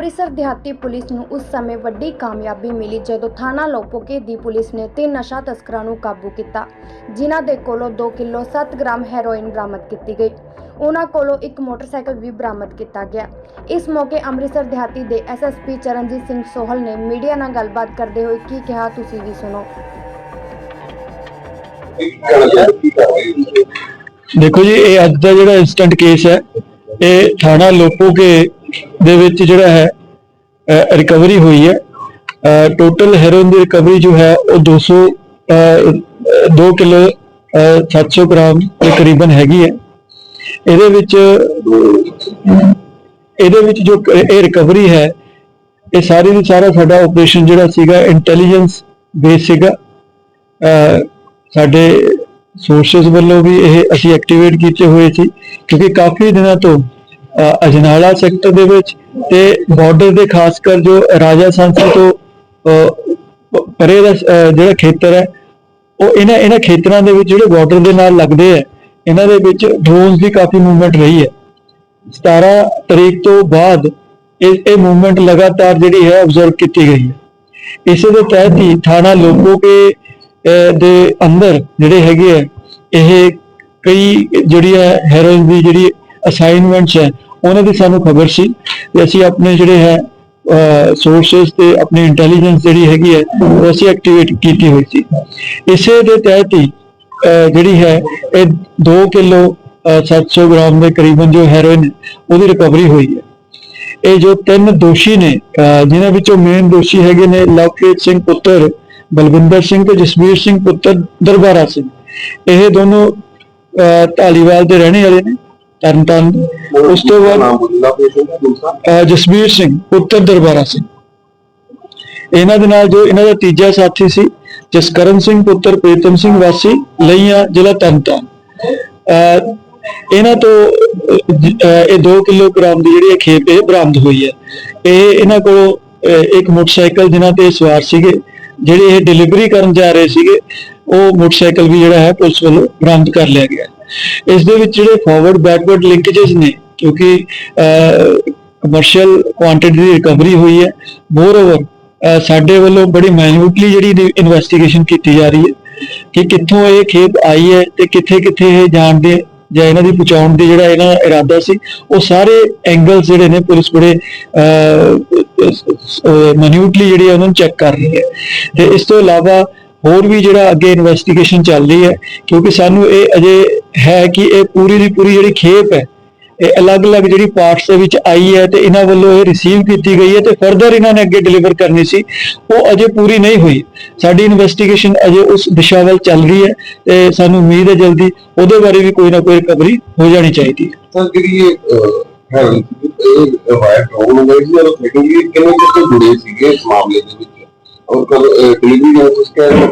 ਅੰਮ੍ਰਿਤਸਰ ਦਿਹਾਤੀ ਪੁਲਿਸ ਨੂੰ ਉਸ ਸਮੇਂ ਵੱਡੀ ਕਾਮਯਾਬੀ ਮਿਲੀ ਜਦੋਂ ਥਾਣਾ ਲੋਪੋਕੇ ਦੀ ਪੁਲਿਸ ਨੇ ਤਿੰਨ ਨਸ਼ਾ ਤਸਕਰਾਂ ਨੂੰ ਕਾਬੂ ਕੀਤਾ, ਜਿਨ੍ਹਾਂ ਦੇ ਕੋਲੋਂ 2 ਕਿਲੋ 7 ਗ੍ਰਾਮ ਹੈਰੋਇਨ ਬਰਾਮਦ ਕੀਤੀ ਗਈ। ਉਹਨਾਂ ਕੋਲੋਂ ਇੱਕ ਮੋਟਰਸਾਈਕਲ ਵੀ ਬਰਾਮਦ ਕੀਤਾ ਗਿਆ। ਇਸ ਮੌਕੇ ਅੰਮ੍ਰਿਤਸਰ ਦਿਹਾਤੀ ਦੇ ਐਸਐਸਪੀ ਚਰਨਜੀਤ ਸਿੰਘ ਸੋਹਲ ਨੇ ਮੀਡੀਆ ਨਾਲ ਗੱਲਬਾਤ ਕਰਦੇ ਹੋਏ ਕੀ ਕਿਹਾ, ਤੁਸੀਂ ਵੀ ਸੁਣੋ। ਦੇਖੋ ਜੀ, ਇਹ ਅੱਜ ਦਾ ਜਿਹੜਾ ਇਨਸਟੈਂਟ ਕੇਸ ਹੈ, ਇਹ ਥਾਣਾ ਲੋਪੋਕੇ ਦੇ ਵਿੱਚ ਜਿਹੜਾ ਹੈ ਰਿਕਵਰੀ ਹੋਈ ਹੈ। ਟੋਟਲ ਹੈਰੋਇਨ ਦੀ ਰਿਕਵਰੀ ਜੋ ਹੈ, ਉਹ 200 2 ਕਿਲੋ 700 ਗ੍ਰਾਮ ਦੇ ਕਰੀਬਨ ਹੈਗੀ ਹੈ। ਇਹਦੇ ਵਿੱਚ ਇਹਦੇ ਵਿੱਚ ਜੋ ਇਹ ਰਿਕਵਰੀ ਹੈ, ਇਹ ਸਾਰੀ ਦੀ ਸਾਰਾ ਸਾਡਾ ਆਪਰੇਸ਼ਨ ਜਿਹੜਾ ਸੀਗਾ ਇੰਟੈਲੀਜੈਂਸ ਬੇਸ ਸੀਗਾ। ਸਾਡੇ ਸੋਰਸਸ ਵੱਲੋਂ ਵੀ ਇਹ ਅਸੀਂ ਐਕਟੀਵੇਟ ਕੀਤੇ ਹੋਏ ਸੀ, ਕਿਉਂਕਿ ਕਾਫੀ ਦਿਨਾਂ ਤੋਂ ਅਜਨਾਲਾ ਸੈਕਟਰ ਦੇ ਵਿੱਚ ਤੇ ਬਾਰਡਰ ਦੇ ਖਾਸ ਕਰ ਜੋ ਰਾਜਾ ਸੰਸਾ ਤੋਂ ਪਰੇ ਦਾ ਜਿਹੜਾ ਖੇਤਰ ਹੈ, ਉਹ ਇਹਨਾਂ ਇਹਨਾਂ ਖੇਤਰਾਂ ਦੇ ਵਿੱਚ ਜਿਹੜੇ ਬਾਰਡਰ ਦੇ ਨਾਲ ਲੱਗਦੇ ਆ ਇਹਨਾਂ ਦੇ ਵਿੱਚ ਡਰੋਨਸ ਦੀ ਕਾਫੀ ਮੂਵਮੈਂਟ ਰਹੀ ਹੈ। 17 ਤਰੀਕ ਤੋਂ ਬਾਅਦ ਇਹ ਇਹ ਮੂਵਮੈਂਟ ਲਗਾਤਾਰ ਜਿਹੜੀ ਹੈ ਆਬਜ਼ਰਵ ਕੀਤੀ ਗਈ ਹੈ। ਇਸੇ ਦੇ ਤਹਿਤ ਹੀ ਥਾਣਾ ਲੋਕੋ ਕੇ ਦੇ ਅੰਦਰ ਜਿਹੜੇ ਹੈਗੇ ਆ ਇਹ ਕਈ ਜਿਹੜੀ ਹੈ ਹੈਰੋਇਨ ਦੀ ਜਿਹੜੀ ਅਸਾਈਨਮੈਂਟਸ ਹੈ ਉਹਨਾਂ ਦੀ ਸਾਨੂੰ ਖਬਰ ਸੀ ਤੇ ਅਸੀਂ ਆਪਣੇ ਜਿਹੜੇ ਹੈ ਸੋਰਸਸ ਤੇ ਆਪਣੀ ਇੰਟੈਲੀਜੈਂਸ ਜਿਹੜੀ ਹੈਗੀ ਹੈ ਉਹ ਅਸੀਂ ਐਕਟੀਵੇਟ ਕੀਤੀ ਹੋਈ ਸੀ। ਇਸੇ ਦੇ ਤਹਿਤ ਹੀ ਜਿਹੜੀ ਹੈ ਇਹ 2 ਕਿਲੋ 700 ਗ੍ਰਾਮ ਦੇ ਕਰੀਬਨ ਜੋ ਹੈਰੋਇਨ ਹੈ, ਉਹਦੀ ਰਿਕਵਰੀ ਹੋਈ ਹੈ। ਇਹ ਜੋ ਤਿੰਨ ਦੋਸ਼ੀ ਨੇ ਅਹ ਜਿਨ੍ਹਾਂ ਵਿੱਚੋਂ ਮੇਨ ਦੋਸ਼ੀ ਹੈਗੇ ਨੇ ਲਵਪ੍ਰੀਤ ਸਿੰਘ ਪੁੱਤਰ ਬਲਵਿੰਦਰ ਸਿੰਘ ਤੇ ਜਸਵੀਰ ਸਿੰਘ ਪੁੱਤਰ ਦਰਬਾਰਾ ਸਿੰਘ। ਇਹ ਦੋਨੋਂ ਅਹ ਢਾਲੀਵਾਲ ਦੇ ਰਹਿਣੇ ਵਾਲੇ ਨੇ। ਤਰਨਤਾਰਨ ਦੇ। ਉਸ ਤੋਂ ਬਾਅਦ ਜਸਬੀਰ ਸਿੰਘ ਪੁੱਤਰ ਦਰਬਾਰਾ ਸਿੰਘ ਇਹਨਾਂ ਦੇ ਨਾਲ ਜੋ ਇਹਨਾਂ ਦਾ ਤੀਜਾ ਸਾਥੀ ਸੀ ਜਸਕਰਨ ਸਿੰਘ ਪੁੱਤਰ ਪ੍ਰੀਤਮ ਸਿੰਘ ਵਾਸੀ ਲਈਆਂ ਜ਼ਿਲ੍ਹਾ ਤਰਨਤਾਰਨ ਇਹਨਾਂ ਤੋਂ ਇਹ 2 ਕਿਲੋਗ੍ਰਾਮ ਦੀ ਜਿਹੜੀ ਖੇਪ ਇਹ ਬਰਾਮਦ ਹੋਈ ਹੈ ਇਹ ਇਹਨਾਂ ਕੋਲ ਇੱਕ ਮੋਟਰਸਾਈਕਲ ਜਿਨ੍ਹਾਂ ਤੇ ਇਹ ਸਵਾਰ ਸੀਗੇ ਜਿਹੜੇ ਇਹ ਡਿਲੀਵਰੀ ਕਰਨ ਜਾ ਰਹੇ ਸੀਗੇ ਉਹ ਮੋਟਰਸਾਈਕਲ ਵੀ ਜਿਹੜਾ ਹੈ ਪੁਲਿਸ ਵੱਲੋਂ ਬਰਾਮਦ ਕਰ ਲਿਆ ਗਿਆ ਇਸ ਦੇ ਵਿੱਚ ਜਿਹੜੇ ਫਾਰਵਰਡ ਬੈਕਵਰਡ ਲਿੰਕੇजेस ਨੇ, ਕਿਉਂਕਿ ਕਮਰਸ਼ੀਅਲ ਕੁਆਂਟੀਟੀ ਦੀ ਰਿਕਵਰੀ ਹੋਈ ਹੈ। ਮੋਰ ਓਵਰ ਸਾਡੇ ਵੱਲੋਂ ਬੜੀ ਮੈਨੂਟਲੀ ਜਿਹੜੀ ਇਨਵੈਸਟੀਗੇਸ਼ਨ ਕੀਤੀ ਜਾ ਰਹੀ ਹੈ ਕਿ ਕਿੱਥੋਂ ਇਹ ਖੇਤ ਆਈ ਹੈ ਤੇ ਕਿੱਥੇ ਕਿੱਥੇ ਇਹ ਜਾਣ ਦੇ ਜਾਂ ਇਹਨਾਂ ਦੀ ਪਹੁੰਚਾਉਣ ਦੀ ਜਿਹੜਾ ਇਹਨਾਂ ਦਾ ਇਰਾਦਾ ਸੀ, ਉਹ ਸਾਰੇ ਐਂਗਲਸ ਜਿਹੜੇ ਨੇ ਪੁਲਿਸ ਬੜੇ ਮੈਨੂਟਲੀ ਜਿਹੜੀ ਉਹਨਾਂ ਨੂੰ ਚੈੱਕ ਕਰ ਰਹੀ ਹੈ। ਤੇ ਇਸ ਤੋਂ ਇਲਾਵਾ ਹੋਰ ਵੀ ਜਿਹੜਾ ਅੱਗੇ ਇਨਵੈਸਟੀਗੇਸ਼ਨ ਚੱਲ ਰਹੀ ਹੈ, ਕਿਉਂਕਿ ਸਾਨੂੰ ਇਹ ਅਜੇ ਹੈ ਕਿ ਇਹ ਪੂਰੀ ਦੀ ਪੂਰੀ ਜਿਹੜੀ ਖੇਪ ਹੈ, ਇਹ ਅਲੱਗ-ਅਲੱਗ ਜਿਹੜੀ ਪਾਰਟਸ ਦੇ ਵਿੱਚ ਆਈ ਹੈ ਤੇ ਇਹਨਾਂ ਵੱਲੋਂ ਇਹ ਰਿਸੀਵ ਕੀਤੀ ਗਈ ਹੈ ਤੇ ਫਰਦਰ ਇਹਨਾਂ ਨੇ ਅੱਗੇ ਡਿਲੀਵਰ ਕਰਨੀ ਸੀ, ਉਹ ਅਜੇ ਪੂਰੀ ਨਹੀਂ ਹੋਈ। ਸਾਡੀ ਇਨਵੈਸਟੀਗੇਸ਼ਨ ਅਜੇ ਉਸ ਦਿਸ਼ਾ ਵੱਲ ਚੱਲ ਰਹੀ ਹੈ ਤੇ ਸਾਨੂੰ ਉਮੀਦ ਹੈ ਜਲਦੀ ਉਹਦੇ ਬਾਰੇ ਵੀ ਕੋਈ ਨਾ ਕੋਈ ਰਿਕਵਰੀ ਹੋ ਜਾਣੀ ਚਾਹੀਦੀ ਹੈ। ਸਰ ਜਿਹੜੀ ਇਹ ਹੈ, ਇਹ ਵਾਇਰ ਡਰੋਨ ਹੋ ਗਈ ਔਰ ਸੈਕਿੰਡਲੀ ਕਿੰਨੇ ਜੁੜੇ ਸੀਗੇ ਇਸ ਮਾਮਲੇ ਦੇ ਵਿੱਚ? ਔਰ ਡਿਲੀਵਰੀ ਜਦੋਂ ਕਹਿ ਰਹੇ ਹੋ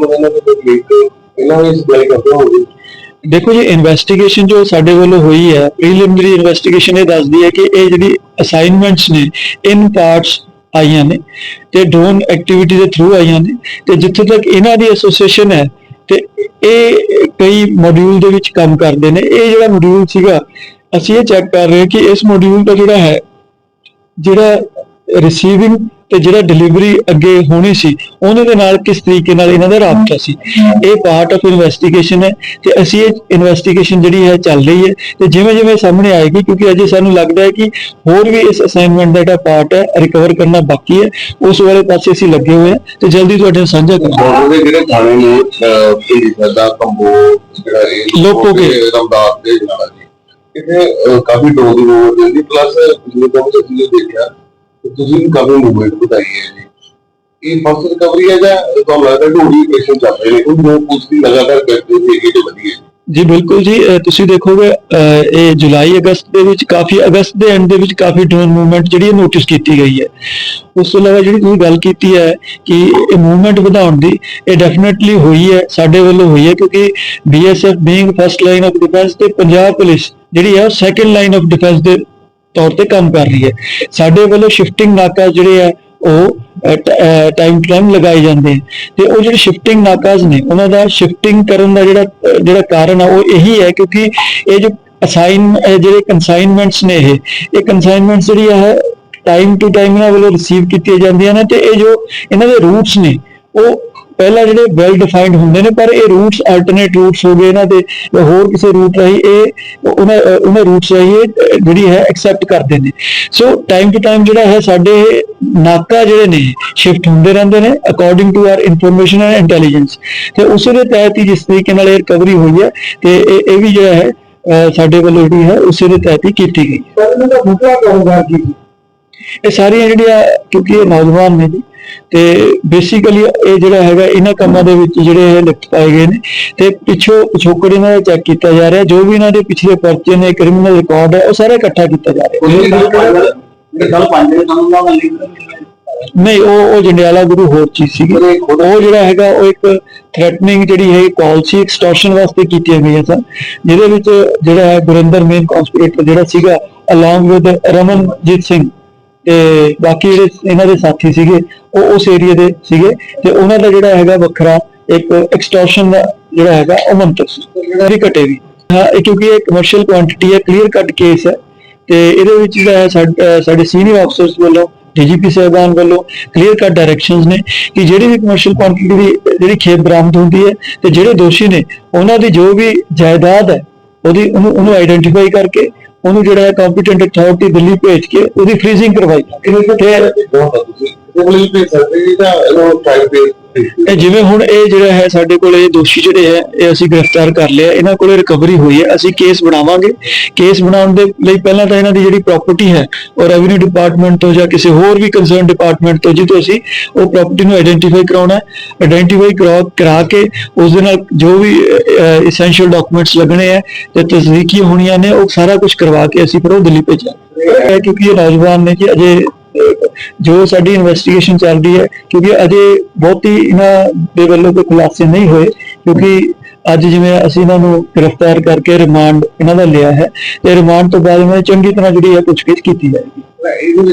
ਕਿ ਇਹਨਾਂ ਨੇ ਸਪਲਾਈ ਕਰਦੇ ਹੋਣਗੇ ਦੇਖੋ ਜੀ ਇਨਵੈਸਟੀਗੇਸ਼ਨ ਜੋ ਸਾਡੇ ਵੱਲੋਂ ਹੋਈ ਹੈ ਪ੍ਰੀਲਿਮਿਨਰੀ ਇਨਵੈਸਟੀਗੇਸ਼ਨ ਇਹ ਦੱਸਦੀ ਹੈ ਕਿ ਇਹ ਜਿਹੜੀ ਅਸਾਈਨਮੈਂਟਸ ਨੇ ਇਨ ਪਾਰਟਸ ਆਈਆਂ ਨੇ ਤੇ ਡਰੋਨ ਐਕਟੀਵਿਟੀ ਦੇ ਥਰੂ ਆਈਆਂ ਨੇ ਤੇ ਜਿੱਥੇ ਤੱਕ ਇਹਨਾਂ ਦੀ ਐਸੋਸੀਏਸ਼ਨ ਹੈ ਤੇ ਇਹ ਕਈ ਮੋਡਿਊਲ ਦੇ ਵਿੱਚ ਕੰਮ ਕਰਦੇ ਨੇ। ਇਹ ਜਿਹੜਾ ਮੋਡਿਊਲ ਸੀਗਾ, ਅਸੀਂ ਇਹ ਚੈੱਕ ਕਰ ਰਹੇ ਕਿ ਇਸ ਮੋਡਿਊਲ ਦਾ ਜਿਹੜਾ ਹੈ, ਜਿਹੜਾ ਰਿਸੀਵਿੰਗ ਤੇ ਜਿਹੜਾ ਡਿਲੀਵਰੀ ਅੱਗੇ ਹੋਣੀ ਸੀ ਉਹਨਾਂ ਦੇ ਨਾਲ ਕਿਸ ਤਰੀਕੇ ਨਾਲ ਇਹਨਾਂ ਦਾ ਰਾਬਤਾ ਸੀ? ਇਹ ਪਾਰਟ ਆਫ ਇਨਵੈਸਟੀਗੇਸ਼ਨ ਹੈ ਤੇ ਅਸੀਂ ਇਹ ਇਨਵੈਸਟੀਗੇਸ਼ਨ ਜਿਹੜੀ ਹੈ ਚੱਲ ਰਹੀ ਹੈ ਤੇ ਜਿਵੇਂ ਜਿਵੇਂ ਸਾਹਮਣੇ ਆਏਗੀ ਕਿਉਂਕਿ ਅਜੇ ਸਾਨੂੰ ਲੱਗਦਾ ਹੈ ਕਿ ਹੋਰ ਵੀ ਇਸ ਅਸਾਈਨਮੈਂਟ ਦਾ ਜਿਹੜਾ ਪਾਰਟ ਹੈ ਰਿਕਵਰ ਕਰਨਾ ਬਾਕੀ ਹੈ ਉਸ ਵਾਲੇ ਪਾਸੇ ਅਸੀਂ ਲੱਗੇ ਹੋਏ ਹਾਂ ਤੇ ਜਲਦੀ ਤੁਹਾਡੇ ਨਾਲ ਸਾਂਝਾ ਕਰਾਂਗੇ। ਬਾਰਡਰ ਦੇ ਜਿਹੜੇ ਥਾਣੇ ਨੇ ਪਿੰਡੀ ਸਰਦਾ ਕੰਬੋ ਜਿਹੜਾ ਇਹ ਲੋਕੋ ਕੇ। ਤੇ ਰਮਦਾਸ ਦੇ ਜਾਣਾ ਜੀ। ਇੱਥੇ ਕਾਫੀ ਡੋਰ ਦੀ ਮੂਵਮੈਂਟ ਹੁੰਦੀ ਪਲੱਸ ਜਿਵੇਂ ਤੁਹਾਨੂੰ ਤੁਸੀਂ ਦੇਖਿਆ ਕਿ ਤੁਸੀਂ ਵੀ ਕਾਫੀ ਮੂਵਮੈਂਟ ਵਧਾਈ ਹੈ ਜੀ। ਇਹ ਫਸਟ ਰਿਕਵਰੀ ਹੈ ਜਾਂ ਤੁਹਾਨੂੰ ਲੱਗਦਾ ਢੋੜੀ ਆਪਰੇਸ਼ਨ ਚੱਲ ਰਹੇ ਨੇ? ਕਿਉਂਕਿ ਲੋਕ ਉਸ ਲਗਾਤਾਰ ਕਰਦੇ ਸੀ ਇਹ ਜੋ ਵਧੀਆ ਜੀ, ਬਿਲਕੁਲ ਜੀ। ਤੁਸੀਂ ਦੇਖੋਗੇ ਇਹ ਜੁਲਾਈ, ਅਗਸਤ ਦੇ ਵਿੱਚ ਕਾਫੀ, ਅਗਸਤ ਦੇ ਐਂਡ ਦੇ ਵਿੱਚ ਕਾਫੀ ਡਰੋਨ ਮੂਵਮੈਂਟ ਜਿਹੜੀ ਨੋਟਿਸ ਕੀਤੀ ਗਈ ਹੈ। ਉਸ ਤੋਂ ਇਲਾਵਾ ਜਿਹੜੀ ਤੁਸੀਂ ਗੱਲ ਕੀਤੀ ਹੈ ਕਿ ਇਹ ਮੂਵਮੈਂਟ ਵਧਾਉਣ ਦੀ, ਇਹ ਡੈਫੀਨਿਟਲੀ ਹੋਈ ਹੈ, ਸਾਡੇ ਵੱਲੋਂ ਹੋਈ ਹੈ, ਕਿਉਂਕਿ BSF being first line of defence ਤੇ ਪੰਜਾਬ ਪੁਲਿਸ ਜਿਹੜੀ ਹੈ ਸੈਕੰਡ ਲਾਈਨ ਆਫ ਡਿਫੈਂਸ ਦੇ ਤੌਰ ਤੇ ਕੰਮ ਕਰ ਰਹੀ ਹੈ। ਸਾਡੇ ਵੱਲੋਂ ਸ਼ਿਫਟਿੰਗ ਨਾਕਾ ਜਿਹੜੇ ਆ ਉਹ ਟਾਈਮ ਟਾਈਮ ਲਗਾਏ ਜਾਂਦੇ ਆ ਤੇ ਉਹ ਜਿਹੜੇ ਸ਼ਿਫਟਿੰਗ ਨਾਕਾਜ਼ ਨੇ, ਉਹਨਾਂ ਦਾ ਸ਼ਿਫਟਿੰਗ ਕਰਨ ਦਾ ਜਿਹੜਾ ਜਿਹੜਾ ਕਾਰਨ ਆ, ਉਹ ਇਹੀ ਹੈ ਕਿਉਂਕਿ ਇਹ ਜੋ ਅਸਾਈਨ ਜਿਹੜੇ ਕਨਸਾਈਨਮੈਂਟਸ ਨੇ ਇਹ ਇਹ ਕਨਸਾਈਨਮੈਂਟਸ ਜਿਹੜੀ ਹੈ ਟਾਈਮ ਟੂ ਟਾਈਮ ਇਹਨਾਂ ਵੱਲੋਂ ਰਿਸੀਵ ਕੀਤੀਆਂ ਜਾਂਦੀਆਂ ਨੇ ਤੇ ਇਹ ਜੋ ਇਹਨਾਂ ਦੇ ਰੂਟਸ ਨੇ, ਉਹ ਪਹਿਲਾਂ ਜਿਹੜੇ ਵੈਲ ਡਿਫਾਈਨਡ ਹੁੰਦੇ ਨੇ ਪਰ ਇਹ ਰੂਟਸ ਆਲਟਰਨੇਟ ਰੂਟਸ ਹੋ ਗਏ ਇਹਨਾਂ ਦੇ ਹੋਰ ਕਿਸੇ ਰੂਟ ਰਾਹੀਂ ਇਹ ਉਹਨਾਂ ਉਹਨਾਂ ਰੂਟਸ ਰਾਹੀਂ ਇਹ ਜਿਹੜੀ ਹੈ ਐਕਸੈਪਟ ਕਰਦੇ ਨੇ ਸੋ ਟਾਈਮ ਟੂ ਟਾਈਮ ਜਿਹੜਾ ਹੈ ਸਾਡੇ ਨਾਕਾ ਜਿਹੜੇ ਨੇ ਸ਼ਿਫਟ ਹੁੰਦੇ ਰਹਿੰਦੇ ਨੇ according to our information and intelligence ਤੇ ਉਸੇ ਦੇ ਤਹਿਤ ਹੀ ਜਿਸ ਤਰੀਕੇ ਨਾਲ ਇਹ ਰਿਕਵਰੀ ਹੋਈ ਹੈ ਤੇ ਇਹ ਇਹ ਵੀ ਜਿਹੜਾ ਹੈ ਸਾਡੇ ਵੱਲੋਂ ਜਿਹੜੀ ਹੈ ਉਸੇ ਦੇ ਤਹਿਤ ਹੀ ਕੀਤੀ ਗਈ। ਪਰ ਇਹਨਾਂ ਦਾ ਮੁੱਢਲਾ ਕਾਰੋਬਾਰ ਕੀ ਸੀ? ਇਹ ਸਾਰੀਆਂ ਜਿਹੜੀਆਂ ਕਿਉਂਕਿ ਇਹ ਨੌਜਵਾਨ ਨੇ ਜੀ ਤੇ ਬੇਸਿਕਲੀ ਇਹ ਜਿਹੜਾ ਹੈਗਾ ਇਹਨਾਂ ਕੰਮਾਂ ਦੇ ਵਿੱਚ ਜਿਹੜੇ ਇਹ ਲਿਖਤ ਪਾਏ ਗਏ ਨੇ ਤੇ ਪਿੱਛੋਂ ਪਿਛੋਕੜ ਇਹਨਾਂ ਦਾ ਚੈੱਕ ਕੀਤਾ ਜਾ ਰਿਹਾ ਜੋ ਵੀ ਇਹਨਾਂ ਦੇ ਪਿਛਲੇ ਪਰਚੇ ਨੇ ਕ੍ਰਿਮੀਨਲ ਰਿਕਾਰਡ ਹੈ ਉਹ ਸਾਰਾ ਇਕੱਠਾ ਕੀਤਾ ਜਾ ਰਿਹਾ। ਨਹੀਂ ਉਹ ਉਹ ਜੰਡਿਆਲਾ ਗੁਰੂ ਹੋਰ ਚੀਜ਼ ਸੀਗੀ। ਉਹ ਜਿਹੜਾ ਹੈਗਾ ਉਹ ਇੱਕ ਥ੍ਰੈਟਨਿੰਗ ਜਿਹੜੀ ਹੈ ਕਾਲ ਸੀ ਐਕਸਟੋਰਸ਼ਨ ਵਾਸਤੇ ਕੀਤੀਆਂ ਗਈਆਂ ਸਨ ਜਿਹਦੇ ਵਿੱਚ ਜਿਹੜਾ ਹੈ ਗੁਰਿੰਦਰ ਮੇਨ ਕਨਸਪੀਰੇਟਰ ਜਿਹੜਾ ਸੀਗਾ ਅਲੋਂਗ ਵਿਦ ਰਮਨਜੀਤ ਸਿੰਘ। ਤੇ ਬਾਕੀ ਜਿਹੜੇ ਇਹਨਾਂ ਦੇ ਸਾਥੀ ਸੀਗੇ, ਉਹ ਉਸ ਏਰੀਆ ਦੇ ਸੀਗੇ ਤੇ ਉਹਨਾਂ ਦਾ ਜਿਹੜਾ ਹੈਗਾ ਵੱਖਰਾ ਇੱਕ ਐਕਸਟੋਰਸ਼ਨ ਦਾ ਜਿਹੜਾ ਹੈਗਾ ਉਹ ਮੰਤਰ ਸੀ ਜਿਹੜੀ ਘਟੇ ਵੀ ਹਾਂ, ਇਹ ਕਿਉਂਕਿ ਇਹ ਕਮਰਸ਼ੀਅਲ ਕੁਆਂਟੀਟੀ ਹੈ ਕਲੀਅਰ ਕੱਟ ਕੇਸ ਹੈ ਤੇ ਇਹਦੇ ਵਿੱਚ ਜਿਹੜਾ ਹੈ ਸਾਡ- ਸਾਡੇ ਸੀਨੀਅਰ ਅਫਸਰਸ ਵੱਲੋਂ ਡੀਜੀਪੀ ਸਾਹਿਬਾਨ ਵੱਲੋਂ ਕਲੀਅਰ ਕੱਟ ਡਾਇਰੈਕਸ਼ਨਸ ਨੇ ਕਿ ਜਿਹੜੀ ਵੀ ਕਮਰਸ਼ੀਅਲ ਕੁਆਂਟੀਟੀ ਦੀ ਜਿਹੜੀ ਖੇਪ ਬਰਾਮਦ ਹੁੰਦੀ ਹੈ ਤੇ ਜਿਹੜੇ ਦੋਸ਼ੀ ਨੇ, ਉਹਨਾਂ ਦੀ ਜੋ ਵੀ ਜਾਇਦਾਦ ਹੈ, ਉਹਦੀ ਉਹਨੂੰ ਉਹਨੂੰ ਆਈਡੈਂਟੀਫਾਈ ਕਰਕੇ ਉਹਨੂੰ ਜਿਹੜਾ ਹੈ ਕੰਪੀਟੈਂਟ ਅਥਾਰਟੀ ਦਿੱਲੀ ਭੇਜ ਕੇ ਉਹਦੀ ਫ੍ਰੀਜ਼ਿੰਗ ਕਰਵਾਈ। ਤੇ ਕਿਸੇ ਪੁਲਿਸ ਭੇਜ ਸਕਦੇ ਜੀ ਇਹਨੂੰ ਟ੍ਰਾਇਲ ਭੇਜ ਇਹ ਜਿਵੇਂ ਹੁਣ ਇਹ ਜਿਹੜਾ ਹੈ ਸਾਡੇ ਕੋਲ ਇਹ ਦੋਸ਼ੀ ਜਿਹੜੇ ਹੈ, ਇਹ ਅਸੀਂ ਗ੍ਰਿਫਤਾਰ ਕਰ ਲਿਆ, ਇਹਨਾਂ ਕੋਲੇ ਰਿਕਵਰੀ ਹੋਈ ਹੈ, ਅਸੀਂ ਕੇਸ ਬਣਾਵਾਂਗੇ। ਕੇਸ ਬਣਾਉਣ ਦੇ ਲਈ ਪਹਿਲਾਂ ਤਾਂ ਇਹਨਾਂ ਦੀ ਜਿਹੜੀ ਪ੍ਰਾਪਰਟੀ ਹੈ, ਉਹ ਰੈਵਨਿਊ ਡਿਪਾਰਟਮੈਂਟ ਤੋਂ ਜਾਂ ਕਿਸੇ ਹੋਰ ਵੀ ਕੰਸਰਨ ਡਿਪਾਰਟਮੈਂਟ ਤੋਂ ਜਿੱਥੋਂ ਅਸੀਂ ਉਹ ਪ੍ਰਾਪਰਟੀ ਨੂੰ ਆਇਡੈਂਟੀਫਾਈ ਕਰਾਉਣਾ ਹੈ। ਆਇਡੈਂਟੀਫਾਈ ਕਰਾ ਕੇ ਉਸ ਦੇ ਨਾਲ ਜੋ ਵੀ ਐਸੈਂਸ਼ੀਅਲ ਡਾਕੂਮੈਂਟਸ ਲੱਗਣੇ ਹੈ ਤੇ ਤਸਦੀਕੀ ਹੋਣੀਆਂ ਨੇ, ਉਹ ਸਾਰਾ ਕੁਝ ਕਰਵਾ ਕੇ ਅਸੀਂ ਫਿਰ ਉਹ ਦਿੱਲੀ ਭੇਜਾਂਗੇ। ਕਿਉਂਕਿ ਇਹ ਨੌਜਵਾਨ ਨੇ ਜੀ, ਅਜੇ ਜੋ ਸਾਡੀ ਇਨਵੈਸਟੀਗੇਸ਼ਨ ਚੱਲ ਰਹੀ ਹੈ, ਕਿਉਂਕਿ ਅਜੇ ਬਹੁਤੀ ਇਹਨਾਂ ਦੇ ਵੱਲੋਂ ਕੋਈ ਖੁਲਾਸੇ ਨਹੀਂ ਹੋਏ, ਕਿਉਂਕਿ ਅੱਜ ਜਿਵੇਂ ਅਸੀਂ ਇਹਨਾਂ ਨੂੰ ਗ੍ਰਿਫਤਾਰ ਕਰਕੇ ਰਿਮਾਂਡ ਇਹਨਾਂ ਦਾ ਲਿਆ ਹੈ, ਤੇ ਰਿਮਾਂਡ ਤੋਂ ਬਾਅਦ ਇਹਨਾਂ ਚੰਗੀ ਤਰ੍ਹਾਂ ਜਿਹੜੀ ਹੈ ਪੁੱਛਗਿੱਛ ਕੀਤੀ ਜਾਏਗੀ।